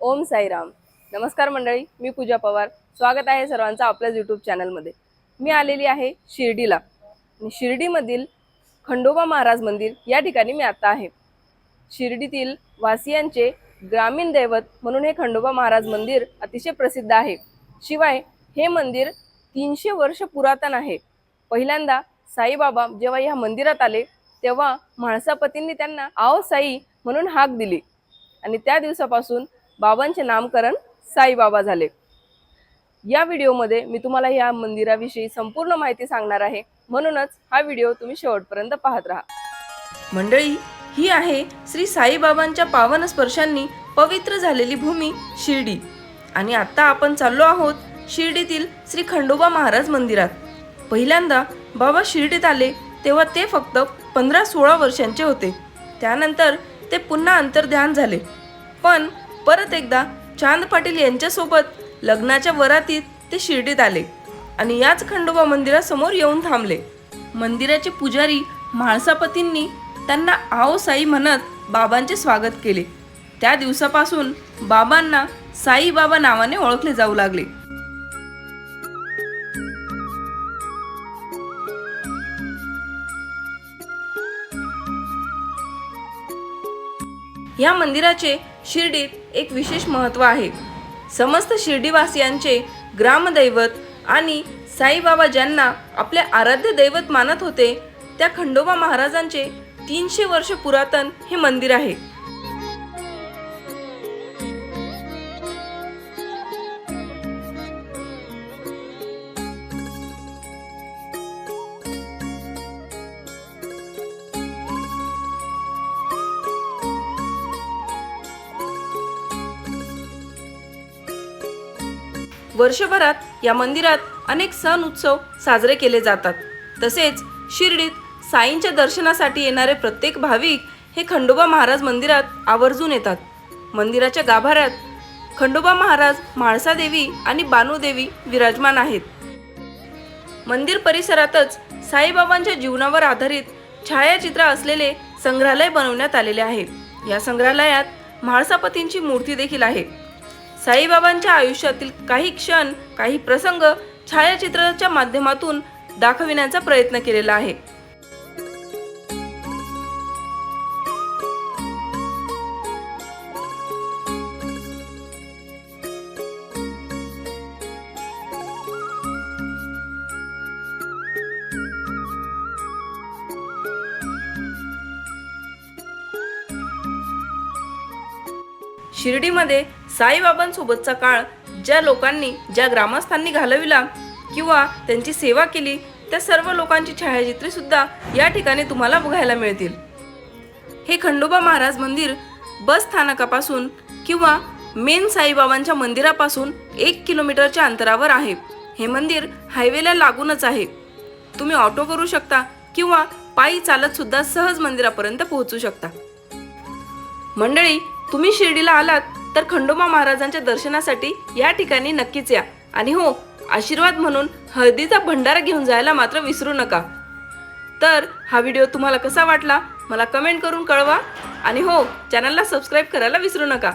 ओम साईराम. नमस्कार मंडळी मी पूजा पवार. स्वागत आहे सर्वांचं आपल्याच यूट्यूब चॅनलमध्ये मी आलेली आहे शिर्डीला. आणि शिर्डीमधील खंडोबा महाराज मंदिर या ठिकाणी मी आत्ता आहे. शिर्डीतील वासियांचे ग्रामीण दैवत म्हणून हे खंडोबा महाराज मंदिर अतिशय प्रसिद्ध आहे. शिवाय हे मंदिर तीनशे वर्ष पुरातन आहे. पहिल्यांदा साईबाबा जेव्हा या मंदिरात आले तेव्हा म्हाळसापतींनी त्यांना आओ साई म्हणून हाक दिली. आणि त्या दिवसापासून बाबांचे नामकरण साईबाबा झाले. या व्हिडिओमध्ये मी तुम्हाला या मंदिराविषयी संपूर्ण माहिती सांगणार आहे. म्हणूनच हा व्हिडिओ तुम्ही शेवटपर्यंत पाहत राहा. मंडळी ही आहे श्री साईबाबांच्या पावन स्पर्शांनी पवित्र झालेली भूमी शिर्डी. आणि आता आपण चाललो आहोत शिर्डीतील श्री खंडोबा महाराज मंदिरात. पहिल्यांदा बाबा शिर्डीत आले तेव्हा ते फक्त पंधरा सोळा वर्षांचे होते. त्यानंतर ते पुन्हा अंतर्ध्यान झाले. पण परत एकदा चांद पाटील यांच्यासोबत लग्नाच्या वरातीत ते शिर्डीत आले आणि याच खंडोबा मंदिरासमोर येऊन थांबले. मंदिराचे पुजारी म्हाळसापतींनी त्यांना आओ साई म्हणत बाबांचे स्वागत केले. त्या दिवसापासून बाबांना साईबाबा नावाने ओळखले जाऊ लागले. या मंदिराचे शिर्डीत एक विशेष महत्त्व आहे. समस्त शिर्डीवासियांचे ग्रामदैवत आणि साईबाबा ज्यांना आपले आराध्य दैवत मानत होते त्या खंडोबा महाराजांचे तीनशे वर्ष पुरातन हे मंदिर आहे. वर्षभरात या मंदिरात अनेक सण उत्सव साजरे केले जातात. तसेच शिर्डीत साईंच्या दर्शनासाठी येणारे प्रत्येक भाविक हे खंडोबा महाराज मंदिरात आवर्जून येतात. मंदिराच्या गाभाऱ्यात खंडोबा महाराज म्हाळसादेवी आणि बानूदेवी विराजमान आहेत. मंदिर परिसरातच साईबाबांच्या जीवनावर आधारित छायाचित्र असलेले संग्रहालय बनवण्यात आलेले आहे. या संग्रहालयात म्हाळसापतींची मूर्ती देखील आहे. साईबाबांच्या आयुष्यातील काही क्षण काही प्रसंग छायाचित्राच्या माध्यमातून दाखविण्याचा प्रयत्न केलेला आहे. शिर्डीमध्ये साईबाबांसोबतचा काळ ज्या लोकांनी ज्या ग्रामस्थांनी घालविला किंवा त्यांची सेवा केली त्या सर्व लोकांची छायाचित्रे सुद्धा या ठिकाणी तुम्हाला बघायला मिळतील. हे खंडोबा महाराज मंदिर बस स्थानकापासून किंवा मेन साईबाबांच्या मंदिरापासून एक किलोमीटरच्या अंतरावर आहे. हे मंदिर हायवेला लागूनच आहे. तुम्ही ऑटो करू शकता किंवा पायी चालत सुद्धा सहज मंदिरापर्यंत पोहोचू शकता. मंडळी तुम्ही शिर्डीला आलात तर खंडोबा महाराजांच्या दर्शनासाठी या ठिकाणी नक्कीच या. आणि हो आशीर्वाद म्हणून हळदीचा भंडारा घेऊन जायला मात्र विसरू नका. तर हा व्हिडिओ तुम्हाला कसा वाटला मला कमेंट करून कळवा. आणि हो चॅनलला सबस्क्राईब करायला विसरू नका.